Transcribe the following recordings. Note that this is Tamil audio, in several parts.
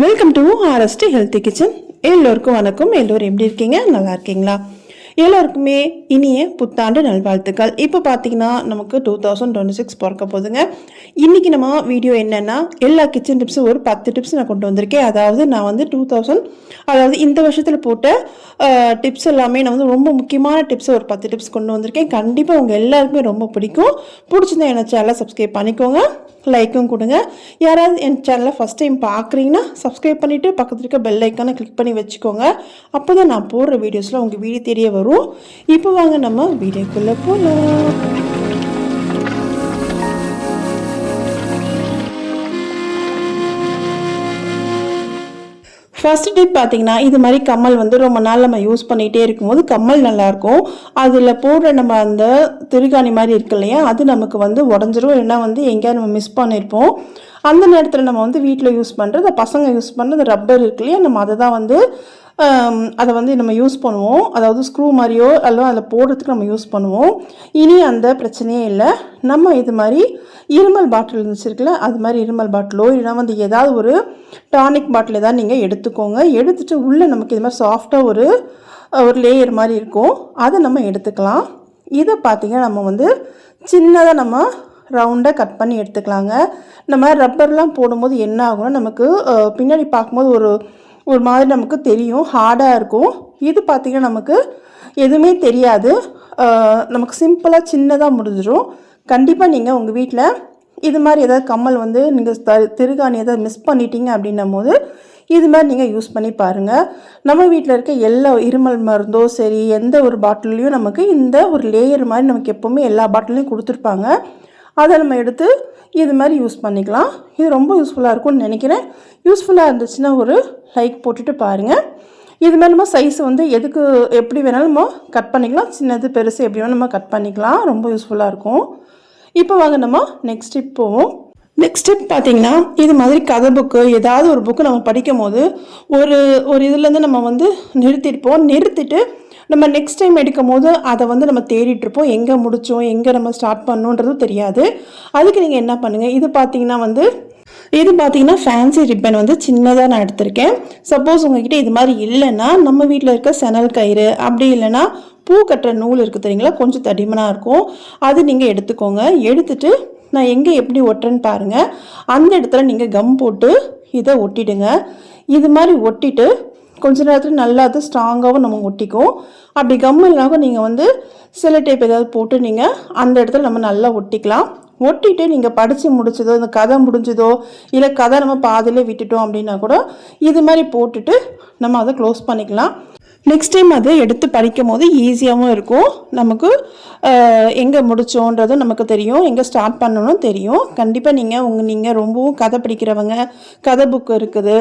Welcome to R S T healthy kitchen எல்லோருக்கும் வணக்கம். எல்லோரும் எப்படி இருக்கீங்க? நல்லா இருக்கீங்களா? எல்லோருக்குமே இனிய புத்தாண்டு நல்வாழ்த்துக்கள். இப்போ பார்த்தீங்கன்னா நமக்கு டூ தௌசண்ட் டுவெண்ட்டி சிக்ஸ் பிறக்க போகுதுங்க. இன்றைக்கி நம்ம வீடியோ என்னென்னா எல்லா கிச்சன் டிப்ஸும் ஒரு பத்து டிப்ஸ் நான் கொண்டு வந்திருக்கேன். அதாவது நான் வந்து டூ தௌசண்ட் அதாவது இந்த வருஷத்தில் போட்ட டிப்ஸ் எல்லாமே நான் வந்து ரொம்ப முக்கியமான டிப்ஸ் ஒரு பத்து டிப்ஸ் கொண்டு வந்திருக்கேன். கண்டிப்பாக உங்கள் எல்லாருக்குமே ரொம்ப பிடிக்கும். பிடிச்சிருந்தா என்ன சேனலை சப்ஸ்கிரைப் பண்ணிக்கோங்க. லைக்கும் கொடுங்க. யாராவது என் சேனலை ஃபஸ்ட் டைம் பார்க்குறீங்கன்னா சப்ஸ்கிரைப் பண்ணிவிட்டு பக்கத்தில் இருக்க பெல் ஐக்கானை கிளிக் பண்ணி வச்சுக்கோங்க. அப்போ தான் நான் போடுற வீடியோஸில் உங்கள் வீடியோ தெரிய வரும். இப்போ வாங்க நம்ம வீடியோக்குள்ளே போகலாம் ஃபர்ஸ்ட் டிப் பார்த்தீங்கன்னா இது மாதிரி கம்மல் வந்து ரொம்ப நாள் நம்ம யூஸ் பண்ணிகிட்டே இருக்கும்போது கம்மல் நல்லாயிருக்கும். அதில் போடுற நம்ம அந்த திருகாணி மாதிரி இருக்கு இல்லையா அது நமக்கு வந்து உடஞ்சிரும். இல்லைன்னா வந்து எங்கேயாவது நம்ம மிஸ் பண்ணியிருப்போம் அந்த நேரத்தில் நம்ம வந்து வீட்டில் யூஸ் பண்ணுறது பசங்க யூஸ் பண்ணுறது ரப்பர் இருக்கு இல்லையா நம்ம அதை தான் வந்து அதை வந்து நம்ம யூஸ் பண்ணுவோம். அதாவது ஸ்க்ரூ மாதிரியோ அல்லது அதில் போடுறதுக்கு நம்ம யூஸ் பண்ணுவோம். இனி அந்த பிரச்சனையே இல்லை. நம்ம இது மாதிரி இருமல் பாட்டில் இருந்துச்சுருக்குல்ல அது மாதிரி இருமல் பாட்டிலோ இல்லைனா வந்து ஏதாவது ஒரு டானிக் பாட்டில் ஏதாவது நீங்கள் எடுத்துக்கோங்க. எடுத்துகிட்டு உள்ளே நமக்கு இது மாதிரி சாஃப்டாக ஒரு ஒரு லேயர் மாதிரி இருக்கும். அதை நம்ம எடுத்துக்கலாம். இதை பார்த்தீங்கன்னா நம்ம வந்து சின்னதாக நம்ம ரவுண்டாக கட் பண்ணி எடுத்துக்கலாங்க. நம்ம ரப்பர்லாம் போடும்போது என்ன ஆகும்னா நமக்கு பின்னாடி பார்க்கும்போது ஒரு ஒரு மாதிரி நமக்கு தெரியும் ஹார்டாக இருக்கும். இது பார்த்திங்கன்னா நமக்கு எதுவுமே தெரியாது. நமக்கு சிம்பிளாக சின்னதாக முடிஞ்சிடும். கண்டிப்பாக நீங்கள் உங்கள் வீட்டில் இது மாதிரி ஏதாவது கம்மல் வந்து நீங்கள் த திருகாணி ஏதாவது மிஸ் பண்ணிட்டீங்க அப்படின்னும் போது இது மாதிரி நீங்கள் யூஸ் பண்ணி பாருங்கள் நம்ம வீட்டில் இருக்க எல்லா இருமல் மருந்தோ சரி எந்த ஒரு பாட்டில்லையும் நமக்கு இந்த ஒரு லேயர் மாதிரி நமக்கு எப்போவுமே எல்லா பாட்டிலையும் கொடுத்துருப்பாங்க. அதை நம்ம எடுத்து இது மாதிரி யூஸ் பண்ணிக்கலாம். இது ரொம்ப யூஸ்ஃபுல்லாக இருக்கும்னு நினைக்கிறேன். யூஸ்ஃபுல்லாக இருந்துச்சுன்னா ஒரு லைக் போட்டுட்டு பாருங்கள் இது மாதிரி நம்ம சைஸ் வந்து எதுக்கு எப்படி வேணாலும் நம்ம கட் பண்ணிக்கலாம். சின்னது பெருசு எப்படி வேணாலும் நம்ம கட் பண்ணிக்கலாம். ரொம்ப யூஸ்ஃபுல்லாக இருக்கும். இப்போ வாங்க நம்ம நெக்ஸ்ட் ஸ்டெப் போவோம். நெக்ஸ்ட் ஸ்டெப் பார்த்தீங்கன்னா இது மாதிரி கதை புக்கு ஏதாவது ஒரு புக்கு நம்ம படிக்கும் போது ஒரு ஒரு இதுலேருந்து நம்ம வந்து நிறுத்திருப்போம் நிறுத்திட்டு நம்ம நெக்ஸ்ட் டைம் எடுக்கும் போது அதை வந்து நம்ம தேடிட்டுருப்போம் எங்கே முடித்தோம் எங்கே நம்ம ஸ்டார்ட் பண்ணோன்றதும் தெரியாது. அதுக்கு நீங்கள் என்ன பண்ணுங்கள் இது பார்த்தீங்கன்னா வந்து இது பார்த்தீங்கன்னா ஃபேன்சி ரிப்பன் வந்து சின்னதாக நான் எடுத்திருக்கேன். சப்போஸ் உங்ககிட்ட இது மாதிரி இல்லைன்னா நம்ம வீட்டில் இருக்க செனல் கயிறு அப்படி இல்லைன்னா பூ கட்டுற நூல் இருக்குது தெரியுங்களா? கொஞ்சம் தடிமனாக இருக்கும். அது நீங்கள் எடுத்துக்கோங்க. எடுத்துட்டு நான் எங்கே எப்படி ஒட்டுறேன்னு பாருங்கள் அந்த இடத்துல நீங்கள் கம் போட்டு இதை ஒட்டிடுங்க. இது மாதிரி ஒட்டிட்டு கொஞ்ச நேரத்தில் நல்லா அது ஸ்ட்ராங்காகவும் நம்ம ஒட்டிக்கும் அப்படி கம் இல்லைனாலும் நீங்கள் வந்து சில டைப் ஏதாவது போட்டு நீங்கள் அந்த இடத்துல நம்ம நல்லா ஒட்டிக்கலாம். ஒட்டிட்டு நீங்கள் படித்து முடிச்சதோ இந்த கதை முடிஞ்சதோ இல்லை கதை நம்ம பாதியிலே விட்டுட்டோம் அப்படின்னா கூட இது மாதிரி போட்டுட்டு நம்ம அதை க்ளோஸ் பண்ணிக்கலாம். நெக்ஸ்ட் டைம் அதை எடுத்து படிக்கும் போது ஈஸியாகவும் இருக்கும். நமக்கு எங்கே முடித்தோன்றதும் நமக்கு தெரியும். எங்கே ஸ்டார்ட் பண்ணணும் தெரியும். கண்டிப்பாக நீங்கள் உங்கள் நீங்கள் ரொம்பவும் கதை படிக்கிறவங்க கதை புக்கு இருக்குது.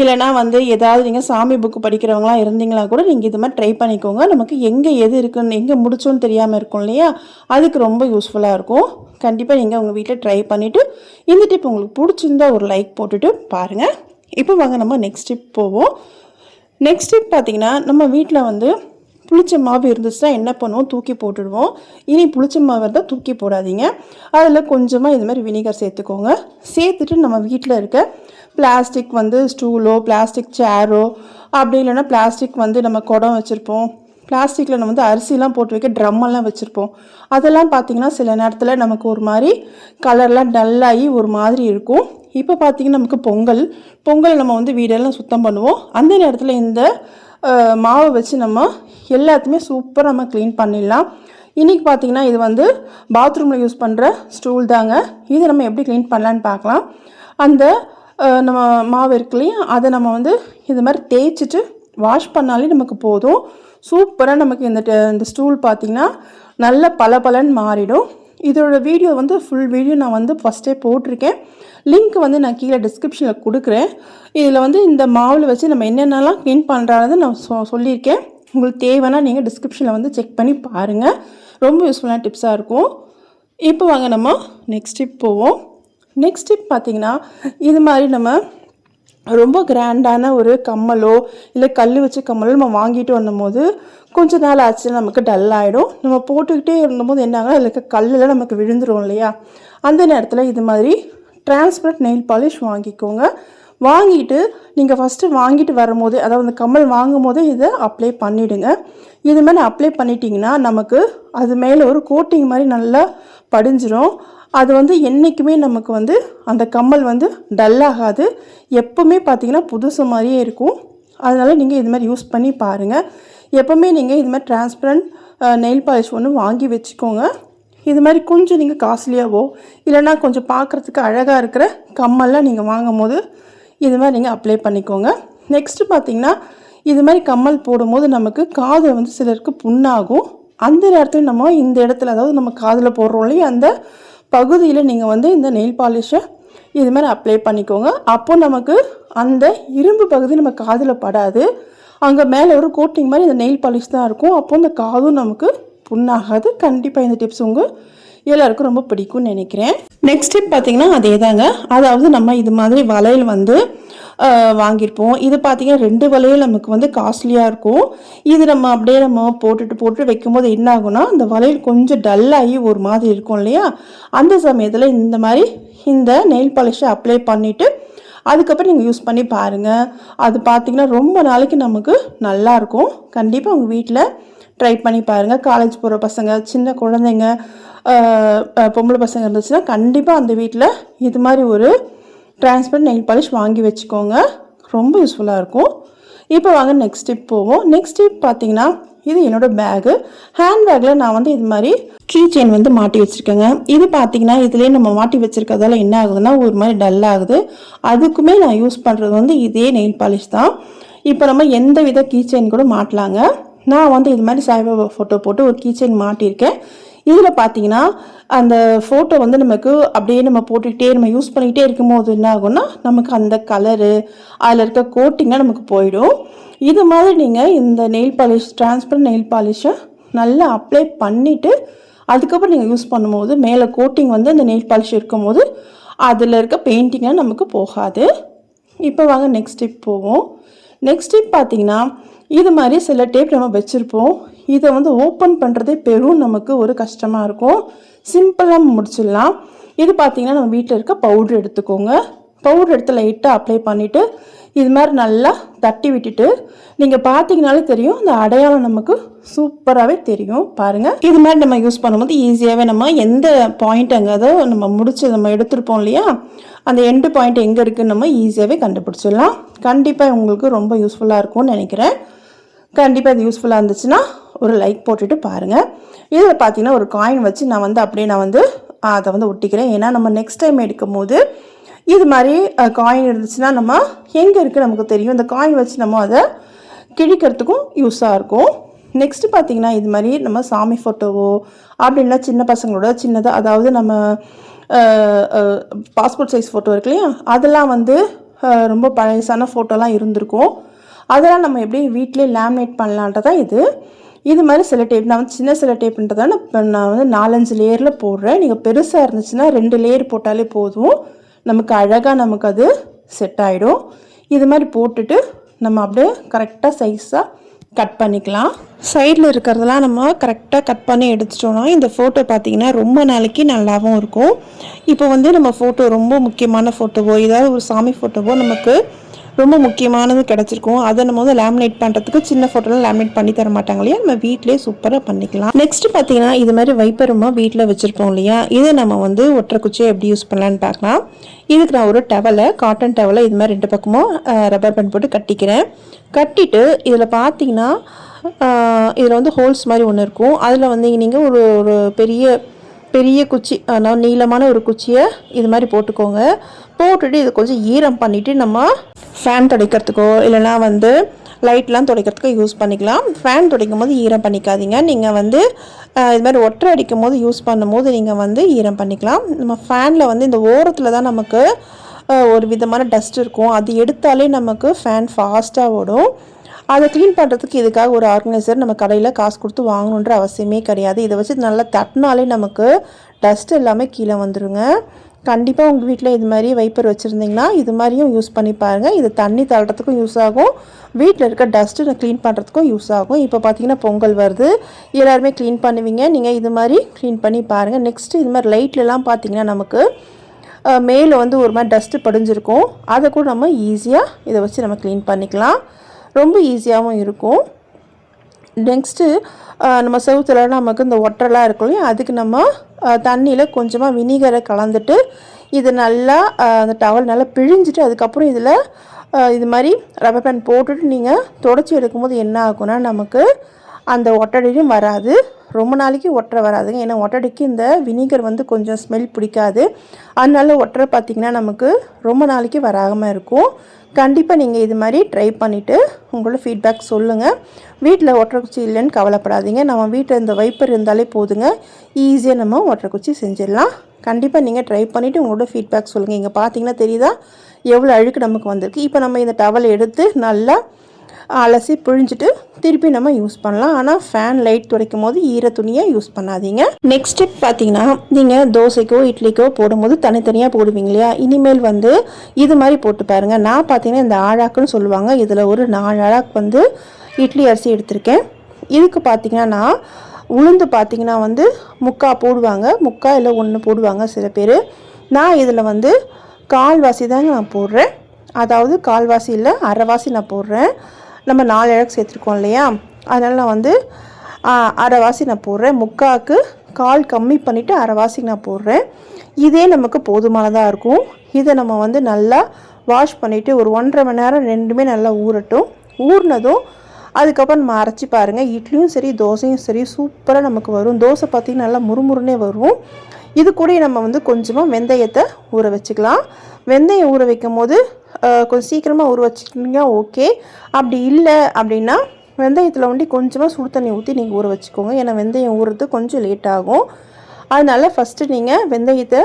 இல்லைனா வந்து ஏதாவது நீங்கள் சாமி புக்கு படிக்கிறவங்களாம் இருந்தீங்களா கூட நீங்கள் இது மாதிரி ட்ரை பண்ணிக்கோங்க. நமக்கு எங்கே எது இருக்குன்னு எங்கே முடிச்சோன்னு தெரியாமல் இருக்கும் இல்லையா? அதுக்கு ரொம்ப யூஸ்ஃபுல்லாக இருக்கும். கண்டிப்பாக நீங்கள் உங்கள் வீட்டில் ட்ரை பண்ணிவிட்டு இந்த டிப் உங்களுக்கு பிடிச்சிருந்தா ஒரு லைக் போட்டுட்டு பாருங்கள் இப்போ வாங்க நம்ம நெக்ஸ்ட் டிப் போவோம். நெக்ஸ்ட் ஸ்டெப் பார்த்தீங்கன்னா நம்ம வீட்டில் வந்து புளிச்ச மாவு இருந்துச்சுன்னா என்ன பண்ணுவோம்? தூக்கி போட்டுடுவோம். இனி புளிச்ச மாவு இருந்தால் தூக்கி போடாதீங்க. அதில் கொஞ்சமாக இது மாதிரி வினிகர் சேர்த்துக்கோங்க. சேர்த்துட்டு நம்ம வீட்டில் இருக்க பிளாஸ்டிக் வந்து ஸ்டூலோ பிளாஸ்டிக் சேரோ அப்படி இல்லைன்னா பிளாஸ்டிக் வந்து நம்ம குடம் வச்சுருப்போம். பிளாஸ்டிக்கில் நம்ம வந்து அரிசிலாம் போட்டு வைக்க ட்ரம்மெல்லாம் வச்சுருப்போம். அதெல்லாம் பார்த்திங்கன்னா சில நேரத்தில் நமக்கு ஒரு மாதிரி கலர்லாம் டல்லாகி ஒரு மாதிரி இருக்கும். இப்போ பார்த்திங்கன்னா நமக்கு பொங்கல் பொங்கல் நம்ம வந்து வீடெல்லாம் சுத்தம் பண்ணுவோம். அந்த நேரத்தில் இந்த மாவை வச்சு நம்ம எல்லாத்தையுமே சூப்பராக நம்ம க்ளீன் பண்ணிடலாம். இன்றைக்கி பார்த்தீங்கன்னா இது வந்து பாத்ரூமில் யூஸ் பண்ணுற ஸ்டூல் தாங்க. இதை நம்ம எப்படி க்ளீன் பண்ணலான்னு பார்க்கலாம். அந்த நம்ம மாவு இருக்கு இல்லையா? அதை நம்ம வந்து இது மாதிரி தேய்ச்சிட்டு வாஷ் பண்ணாலே நமக்கு போதும். சூப்பராக நமக்கு இந்த இந்த ஸ்டூல் பார்த்திங்கன்னா நல்ல பளபளன்னு மாறிடும். இதோட வீடியோ வந்து ஃபுல் வீடியோ நான் வந்து ஃபஸ்ட்டே போட்டிருக்கேன். லிங்க் வந்து நான் கீழே டிஸ்கிரிப்ஷனில் கொடுக்குறேன். இதில் வந்து இந்த மாவில் வச்சு நம்ம என்னென்னலாம் க்ளீன் பண்ணுறாங்கன்னு நான் சொ சொல்லியிருக்கேன். உங்களுக்கு தேவைன்னா நீங்கள் டிஸ்கிரிப்ஷனில் வந்து செக் பண்ணி பாருங்கள் ரொம்ப யூஸ்ஃபுல்லான டிப்ஸாக இருக்கும். இப்போ வாங்க நம்ம நெக்ஸ்ட் டிப் போவோம். நெக்ஸ்ட் டிப் பார்த்தீங்கன்னா இது மாதிரி நம்ம ரொம்ப கிராண்டான ஒரு கம்மலோ இல்லை கல் வச்ச கம்மலோ நம்ம வாங்கிட்டு வந்தபோது கொஞ்ச நாள் ஆச்சுன்னா நமக்கு டல் ஆகிடும் நம்ம போட்டுக்கிட்டே இருந்தபோது என்ன ஆகும் அதில் இருக்க கல்லில் நமக்கு விழுந்துரும் இல்லையா? அந்த நேரத்தில் இது மாதிரி டிரான்ஸ்பரண்ட் நெயில் பாலிஷ் வாங்கிக்கோங்க. வாங்கிட்டு நீங்கள் ஃபஸ்ட்டு வாங்கிட்டு வரும்போதே அதாவது அந்த கம்மல் வாங்கும் போதே இதை அப்ளை பண்ணிவிடுங்க இது மாதிரி அப்ளை பண்ணிட்டீங்கன்னா நமக்கு அது மேலே ஒரு கோட்டிங் மாதிரி நல்லா படிஞ்சிடும் அது வந்து என்றைக்குமே நமக்கு வந்து அந்த கம்மல் வந்து டல்லாகாது எப்போவுமே எப்பவுமே பார்த்தீங்கன்னா புதுசு மாதிரியே இருக்கும். அதனால் நீங்கள் இது மாதிரி யூஸ் பண்ணி பாருங்கள் எப்போவுமே நீங்கள் இது மாதிரி டிரான்ஸ்பரண்ட் நெயில் பாலிஷ் ஒன்று வாங்கி வச்சுக்கோங்க. இது மாதிரி கொஞ்சம் நீங்கள் காஸ்ட்லியாகவோ இல்லைன்னா கொஞ்சம் பார்க்குறதுக்கு அழகாக இருக்கிற கம்மல்லாம் நீங்கள் வாங்கும் போது இது மாதிரி நீங்கள் அப்ளை பண்ணிக்கோங்க. நெக்ஸ்ட்டு பார்த்தீங்கன்னா இது மாதிரி கம்மல் போடும்போது நமக்கு காது வந்து சிலருக்கு புண்ணாகும். அந்த நேரத்தில் நம்ம இந்த இடத்துல அதாவது நம்ம காதில் போடுறோம் இல்லையா அந்த பகுதியில் நீங்கள் வந்து இந்த நெயில் பாலிஷை இது மாதிரி அப்ளை பண்ணிக்கோங்க. அப்போ நமக்கு அந்த இரும்பு பகுதி நம்ம காதில் படாது. அங்கே மேலே ஒரு கோட்டிங் மாதிரி இந்த நெயில் பாலிஷ் தான் இருக்கும். அப்போ இந்த காதும் நமக்கு புண்ணாகாது. கண்டிப்பாக இந்த டிப்ஸ் உங்கள் எல்லாருக்கும் ரொம்ப பிடிக்கும்னு நினைக்கிறேன். நெக்ஸ்ட் டிப் பார்த்தீங்கன்னா அதே தாங்க அதாவது நம்ம இது மாதிரி வளையல் வந்து வாங்கியிருப்போம். இது பார்த்தீங்கன்னா ரெண்டு வளையல் நமக்கு வந்து காஸ்ட்லியாக இருக்கும். இது நம்ம அப்படியே நம்ம போட்டுட்டு போட்டு வைக்கும்போது என்ன ஆகும்னா அந்த வளையல் கொஞ்சம் டல்லாகி ஒரு மாதிரி இருக்கும் இல்லையா? அந்த சமயத்தில் இந்த மாதிரி இந்த நெயில் பாலிஷை அப்ளை பண்ணிவிட்டு அதுக்கப்புறம் நீங்கள் யூஸ் பண்ணி பாருங்கள் அது பார்த்தீங்கன்னா ரொம்ப நாளைக்கு நமக்கு நல்லாயிருக்கும் கண்டிப்பாக உங்கள் வீட்டில் ட்ரை பண்ணி பாருங்கள் காலேஜ் போகிற பசங்க சின்ன குழந்தைங்க பொம்பளை பசங்க இருந்துச்சுன்னா கண்டிப்பாக அந்த வீட்டில் இது மாதிரி ஒரு டிரான்ஸ்பரண்ட் நெயில் பாலிஷ் வாங்கி வச்சுக்கோங்க. ரொம்ப யூஸ்ஃபுல்லாக இருக்கும். இப்போ வாங்க நெக்ஸ்ட் ஸ்டெப் போவோம். நெக்ஸ்ட் ஸ்டெப் பார்த்தீங்கன்னா இது என்னோட பேகு ஹேண்ட் பேக்கில் நான் வந்து இது மாதிரி கீ செயின் வந்து மாட்டி வச்சுருக்கேங்க. இது பார்த்தீங்கன்னா இதுலேயே நம்ம மாட்டி வச்சுருக்கிறதால என்ன ஆகுதுன்னா ஒரு மாதிரி டல் ஆகுது. அதுக்குமே நான் யூஸ் பண்ணுறது வந்து இதே நெயில் பாலிஷ் தான். இப்போ நம்ம எந்த வித கீ செயின் கூட மாட்டலாங்க. நான் வந்து இது மாதிரி சாய்பாபா ஃபோட்டோ போட்டு ஒரு கீ செயின் மாட்டியிருக்கேன். இதில் பார்த்தீங்கன்னா அந்த ஃபோட்டோ வந்து நமக்கு அப்படியே நம்ம போட்டுக்கிட்டே நம்ம யூஸ் பண்ணிக்கிட்டே இருக்கும்போது என்ன ஆகும்னா நமக்கு அந்த கலரு அதில் இருக்க கோட்டிங்காக நமக்கு போயிடும். இது மாதிரி நீங்கள் இந்த நெயில் பாலிஷ் டிரான்ஸ்பரண்ட் நெயில் பாலிஷை நல்லா அப்ளை பண்ணிவிட்டு அதுக்கப்புறம் நீங்கள் யூஸ் பண்ணும்போது மேலே கோட்டிங் வந்து அந்த நெயில் பாலிஷ் இருக்கும்போது அதில் இருக்க பெயிண்டிங்காக நமக்கு போகாது. இப்போ வாங்க நெக்ஸ்ட் ஸ்டெப் போவோம். நெக்ஸ்ட் ஸ்டெப் பார்த்தீங்கன்னா இது மாதிரி சில டேப் நம்ம வச்சுருப்போம். இதை வந்து ஓப்பன் பண்ணுறதே பெரும் நமக்கு ஒரு கஷ்டமாக இருக்கும். சிம்பிளாக முடிச்சிடலாம். இது பார்த்தீங்கன்னா நம்ம வீட்டில் இருக்க பவுட்ரு எடுத்துக்கோங்க. பவுடர் எடுத்து லைட்டாக அப்ளை பண்ணிவிட்டு இது மாதிரி நல்லா தட்டி விட்டுட்டு நீங்கள் பார்த்தீங்கனாலே தெரியும் இந்த அடையாளம் நமக்கு சூப்பராகவே தெரியும். பாருங்கள் இது மாதிரி நம்ம யூஸ் பண்ணும்போது ஈஸியாகவே நம்ம எந்த பாயிண்ட் அங்கே அதை நம்ம முடிச்சு நம்ம எடுத்துருப்போம் இல்லையா? அந்த எண்டு பாயிண்ட் எங்கே இருக்குதுன்னு நம்ம ஈஸியாகவே கண்டுபிடிச்சிடலாம். கண்டிப்பாக உங்களுக்கு ரொம்ப யூஸ்ஃபுல்லாக இருக்கும்னு நினைக்கிறேன். கண்டிப்பாக இது யூஸ்ஃபுல்லாக இருந்துச்சுன்னா ஒரு லைக் போட்டுட்டு பாருங்கள் இதில் பார்த்தீங்கன்னா ஒரு காயின் வச்சு நான் வந்து அப்படியே நான் வந்து அதை வந்து ஒட்டிக்கிறேன். ஏன்னா நம்ம நெக்ஸ்ட் டைம் எடுக்கும் போது இது மாதிரி காயின் இருந்துச்சுன்னா நம்ம எங்கே இருக்குது நமக்கு தெரியும். இந்த காயின் வச்சு நம்ம அதை கிழிக்கிறதுக்கும் யூஸாக இருக்கும். நெக்ஸ்ட்டு பார்த்தீங்கன்னா இது மாதிரி நம்ம சாமி ஃபோட்டோவோ அப்படின்னா சின்ன பசங்களோட சின்னதாக அதாவது நம்ம பாஸ்போர்ட் சைஸ் ஃபோட்டோ இருக்கு இல்லையா? அதெல்லாம் வந்து ரொம்ப பழசான ஃபோட்டோலாம் இருந்திருக்கும். அதெல்லாம் நம்ம எப்படி வீட்டிலே லேமினேட் பண்ணலான்றதான் இது. இது மாதிரி சில டேப் நான் வந்து சின்ன சில டேப்ன்றதால நான் நான் வந்து நாலஞ்சு லேயரில் போடுறேன். நீங்கள் பெருசாக இருந்துச்சுன்னா ரெண்டு லேயர் போட்டாலே போதும். நமக்கு அழகாக நமக்கு அது செட் ஆகிடும் இது மாதிரி போட்டுட்டு நம்ம அப்படியே கரெக்டாக சைஸாக கட் பண்ணிக்கலாம். சைடில் இருக்கிறதெல்லாம் நம்ம கரெக்டாக கட் பண்ணி எடுத்துட்டோம்னா இந்த ஃபோட்டோ பார்த்தீங்கன்னா ரொம்ப நாளைக்கு நல்லாவும் இருக்கும். இப்போ வந்து நம்ம ஃபோட்டோ ரொம்ப முக்கியமான ஃபோட்டோவோ ஏதாவது ஒரு சாமி ஃபோட்டோவோ நமக்கு ரொம்ப முக்கியமானது கிடச்சிருக்கும். அதை நம்ம வந்து லேமினேட் பண்ணுறதுக்கு சின்ன ஃபோட்டோலாம் லேமினேட் பண்ணி தர மாட்டாங்க இல்லையா? நம்ம வீட்டிலே சூப்பராக பண்ணிக்கலாம். நெக்ஸ்ட் பார்த்தீங்கன்னா இது மாதிரி வைப்பருமா வீட்டில் வச்சுருப்போம் இல்லையா? இதை நம்ம வந்து ஒற்றை குச்சியை எப்படி யூஸ் பண்ணலான்னு பார்க்கலாம். இதுக்கு நான் ஒரு டவலை காட்டன் டவலை இது மாதிரி ரெண்டு பக்கமும் ரப்பர் பேண்ட் போட்டு கட்டிக்கிறேன். கட்டிட்டு இதில் பார்த்தீங்கன்னா இதில் வந்து ஹோல்ஸ் மாதிரி ஒன்று இருக்கும். அதில் வந்து நீங்கள் ஒரு ஒரு பெரிய பெரிய குச்சி அதாவது நீளமான ஒரு குச்சியை இது மாதிரி போட்டுக்கோங்க. போட்டுட்டு இது கொஞ்சம் ஈரம் பண்ணிவிட்டு நம்ம ஃபேன் துடைக்கிறதுக்கோ இல்லைனா வந்து லைட்லாம் துடைக்கிறதுக்கோ யூஸ் பண்ணிக்கலாம். ஃபேன் துடைக்கும் போது ஈரம் பண்ணிக்காதீங்க. நீங்கள் வந்து இது மாதிரி ஒற்றை அடிக்கும் போது யூஸ் பண்ணும்போது நீங்கள் வந்து ஈரம் பண்ணிக்கலாம். நம்ம ஃபேனில் வந்து இந்த ஓரத்தில் தான் நமக்கு ஒரு விதமான டஸ்ட் இருக்கும். அது எடுத்தாலே நமக்கு ஃபேன் ஃபாஸ்ட்டாக ஓடும். அதை க்ளீன் பண்ணுறதுக்கு இதுக்காக ஒரு ஆர்கனைசர் நம்ம கடையில் காசு கொடுத்து வாங்கணுன்ற அவசியமே கிடையாது. இதை வச்சு நல்லா தட்டினாலே நமக்கு டஸ்ட் எல்லாமே கீழே வந்துருங்க. கண்டிப்பாக உங்கள் வீட்டில் இது மாதிரி வைப்பர் வச்சுருந்தீங்கன்னா இது மாதிரியும் யூஸ் பண்ணி பாருங்கள் இது தண்ணி தள்ளுறதுக்கும் யூஸ் ஆகும். வீட்டில் இருக்க டஸ்ட்டு க்ளீன் பண்ணுறதுக்கும் யூஸ் ஆகும். இப்போ பார்த்தீங்கன்னா பொங்கல் வருது. எல்லாருமே க்ளீன் பண்ணுவீங்க. நீங்கள் இது மாதிரி க்ளீன் பண்ணி பாருங்கள் நெக்ஸ்ட்டு இது மாதிரி லைட்லலாம் பார்த்தீங்கன்னா நமக்கு மேலே வந்து ஒரு மாதிரி டஸ்ட்டு படிஞ்சிருக்கும். அதை கூட நம்ம ஈஸியாக இதை வச்சு நம்ம க்ளீன் பண்ணிக்கலாம். ரொம்ப ஈஸியாகவும் இருக்கும். நெக்ஸ்ட்டு நம்ம செவத்தில் நமக்கு இந்த ஒட்டரெல்லாம் இருக்கும் இல்லையா? அதுக்கு நம்ம தண்ணியில் கொஞ்சமாக வினிகரை கலந்துட்டு இது நல்லா அந்த டவல் நல்லா பிழிஞ்சிட்டு அதுக்கப்புறம் இதில் இது மாதிரி ரப்பர் பேண்ட் போட்டுட்டு நீங்கள் தொடச்சி எடுக்கும்போது என்ன ஆகும்னா நமக்கு அந்த ஒட்டடையும் வராது. ரொம்ப நாளைக்கு ஒட்டரை வராதுங்க. ஏன்னா ஒட்டடைக்கு இந்த வினிகர் வந்து கொஞ்சம் ஸ்மெல் பிடிக்காது. அதனால ஒட்டரை பார்த்திங்கன்னா நமக்கு ரொம்ப நாளைக்கு வராமல் இருக்கும். கண்டிப்பாக நீங்கள் இது மாதிரி ட்ரை பண்ணிவிட்டு உங்களோட ஃபீட்பேக் சொல்லுங்கள் வீட்டில் ஒட்டரைக்குச்சி இல்லைன்னு கவலைப்படாதீங்க. நம்ம வீட்டில் இந்த வைப்பர் இருந்தாலே போதுங்க. ஈஸியாக நம்ம ஒட்டரைக்குச்சி செஞ்சிடலாம். கண்டிப்பாக நீங்கள் ட்ரை பண்ணிவிட்டு உங்களோட ஃபீட்பேக் சொல்லுங்கள் இங்கே பார்த்தீங்கன்னா தெரியுதா? எவ்வளோ அழுக்கு நமக்கு வந்திருக்கு. இப்போ நம்ம இந்த டவலை எடுத்து நல்லா அலசி பிழிஞ்சிட்டு திருப்பி நம்ம யூஸ் பண்ணலாம். ஆனால் ஃபேன் லைட் துடைக்கும் போது ஈர துணியை யூஸ் பண்ணாதீங்க. நெக்ஸ்ட் ஸ்டெப் பார்த்தீங்கன்னா நீங்கள் தோசைக்கோ இட்லிக்கோ போடும்போது தனித்தனியாக போடுவீங்க இல்லையா? இனிமேல் வந்து இது மாதிரி போட்டு பாருங்கள் நான் பார்த்தீங்கன்னா இந்த ஆழாக்குன்னு சொல்லுவாங்க. இதில் ஒரு நாலு ஆழாக்கு வந்து இட்லி அரிசி எடுத்திருக்கேன். இதுக்கு பார்த்தீங்கன்னா நான் உளுந்து பார்த்தீங்கன்னா வந்து முக்கா போடுவாங்க. முக்கா இல்லை ஒன்று போடுவாங்க சில பேர். நான் இதில் வந்து கால்வாசி தாங்க நான் போடுறேன். அதாவது கால்வாசி இல்லை அரைவாசி நான் போடுறேன். நம்ம நாலு இழக்கு சேர்த்துருக்கோம் இல்லையா? அதனால் நான் வந்து அரைவாசி நான் போடுறேன். முக்காக்கு கால் கம்மி பண்ணிவிட்டு அரைவாசி நான் போடுறேன். இதே நமக்கு போதுமானதாக இருக்கும். இதை நம்ம வந்து நல்லா வாஷ் பண்ணிவிட்டு ஒரு ஒன்றரை மணி நேரம் ரெண்டுமே நல்லா ஊறட்டும். ஊறினதும் அதுக்கப்புறம் நம்ம அரைச்சி பாருங்கள் இட்லியும் சரி தோசையும் சரி சூப்பராக நமக்கு வரும். தோசை பார்த்திங்கன்னா நல்லா முறுமுறுனே வரும். இது கூட நம்ம வந்து கொஞ்சமாக வெந்தயத்தை ஊற வச்சுக்கலாம். வெந்தயம் ஊற வைக்கும் போது கொஞ்சம் சீக்கிரமாக ஊற வச்சிட்டிங்கன்னா ஓகே. அப்படி இல்லை அப்படின்னா வெந்தயத்தில் வந்து கொஞ்சமாக சுடு தண்ணி ஊற்றி நீங்கள் ஊற வச்சுக்கோங்க. ஏன்னா வெந்தயம் ஊறுறது கொஞ்சம் லேட் ஆகும். அதனால் ஃபஸ்ட்டு நீங்கள் வெந்தயத்தை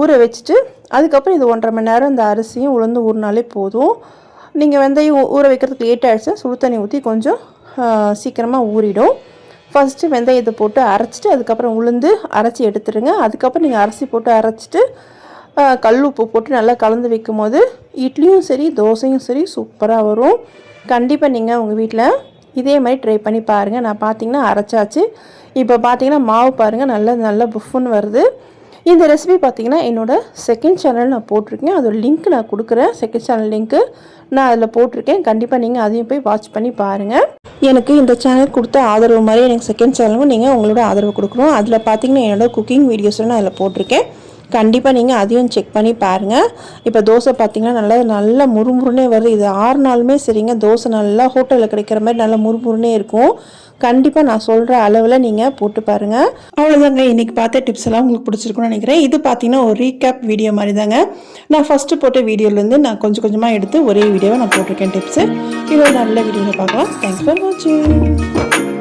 ஊற வச்சுட்டு அதுக்கப்புறம் இது ஒன்றரை மணி நேரம் இந்த அரிசியும் உளுந்து ஊறினாலே போதும். நீங்கள் வெந்தயம் ஊற வைக்கிறதுக்கு லேட் ஆகிடுச்சு சுடு தண்ணி ஊற்றி கொஞ்சம் சீக்கிரமாக ஊறிடும். ஃபஸ்ட்டு வெந்தயத்தை போட்டு அரைச்சிட்டு அதுக்கப்புறம் உளுந்து அரைச்சி எடுத்துடுங்க அதுக்கப்புறம் நீங்கள் அரிசி போட்டு அரைச்சிட்டு கல் உப்பு போட்டு நல்லா கலந்து வைக்கும் போது இட்லியும் சரி தோசையும் சரி சூப்பராக வரும். கண்டிப்பாக நீங்கள் உங்கள் வீட்டில் இதே மாதிரி ட்ரை பண்ணி பாருங்கள் நான் பார்த்தீங்கன்னா அரைச்சாச்சு. இப்போ பார்த்தீங்கன்னா மாவு பாருங்கள் நல்லா நல்லா புஃப்னு வருது. இந்த ரெசிபி பார்த்தீங்கன்னா என்னோட செகண்ட் சேனல் நான் போட்டிருக்கேன். அதோட லிங்க் நான் கொடுக்குறேன். செகண்ட் சேனல் லிங்க்கு நான் அதில் போட்டிருக்கேன். கண்டிப்பாக நீங்கள் அதையும் போய் வாட்ச் பண்ணி பாருங்கள் எனக்கு இந்த சேனல் கொடுத்த ஆதரவு மாதிரி எனக்கு செகண்ட் சேனலும் நீங்கள் உங்களோட ஆதரவு கொடுக்கணும். அதில் பார்த்தீங்கன்னா என்னோடய குக்கிங் வீடியோஸும் நான் அதில் போட்டிருக்கேன். கண்டிப்பாக நீங்கள் அதையும் செக் பண்ணி பாருங்கள் இப்போ தோசை பார்த்தீங்கன்னா நல்லா நல்லா முறுமுறுனே வருது. இது ஆறு நாளுமே சரிங்க. தோசை நல்லா ஹோட்டலில் கிடைக்கிற மாதிரி நல்லா முறுமுறுனே இருக்கும். கண்டிப்பாக நான் சொல்கிற அளவில் நீங்கள் போட்டு பாருங்கள் அவ்வளோதாங்க இன்றைக்கி பார்த்த டிப்ஸ் எல்லாம் உங்களுக்கு பிடிச்சிருக்குன்னு நினைக்கிறேன். இது பார்த்தீங்கன்னா ஒரு ரீகேப் வீடியோ மாதிரி தாங்க நான் ஃபஸ்ட்டு போட்ட வீடியோலேருந்து நான் கொஞ்சம் கொஞ்சமாக எடுத்து ஒரே வீடியோவை நான் போட்டிருக்கேன் டிப்ஸு இது ஒரு நல்ல வீடியோவில் பார்க்கலாம். தேங்க்ஸ் ஃபார் வாட்சிங்